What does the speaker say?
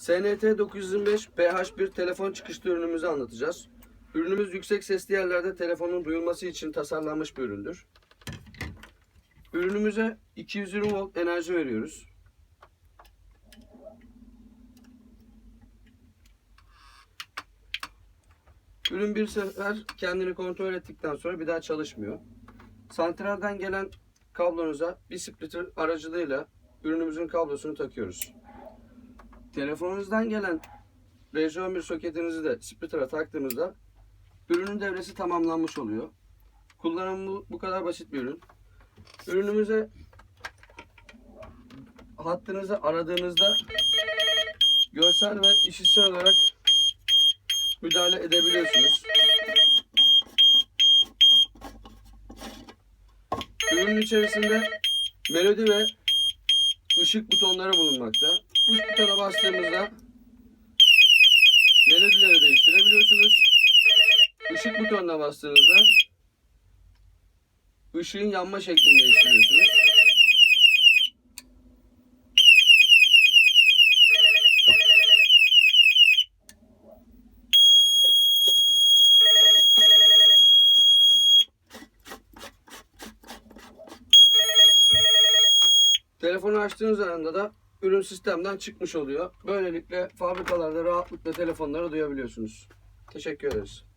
SNT 925 PH1 telefon çıkışlı ürünümüzü anlatacağız. Ürünümüz yüksek sesli yerlerde telefonun duyulması için tasarlanmış bir üründür. Ürünümüze 220 volt enerji veriyoruz. Ürün bir sefer kendini kontrol ettikten sonra bir daha çalışmıyor. Santralden gelen kablonuza bir splitter aracılığıyla ürünümüzün kablosunu takıyoruz. Telefonunuzdan gelen RJ11 soketinizi de splitter'a taktığınızda ürünün devresi tamamlanmış oluyor. Kullanımı bu- bu kadar basit bir ürün. Ürünümüze hattınızı aradığınızda görsel ve işitsel olarak müdahale edebiliyorsunuz. Ürünün içerisinde melodi ve ışık butonları bulunmakta. Bu butona bastığımızda melodileri değiştirebiliyorsunuz. Işık butonuna bastığınızda ışığın yanma şeklini değiştiriyorsunuz. Telefonu açtığınız anda da ürün sistemden çıkmış oluyor. Böylelikle fabrikalarda rahatlıkla telefonları duyabiliyorsunuz. Teşekkür ederiz.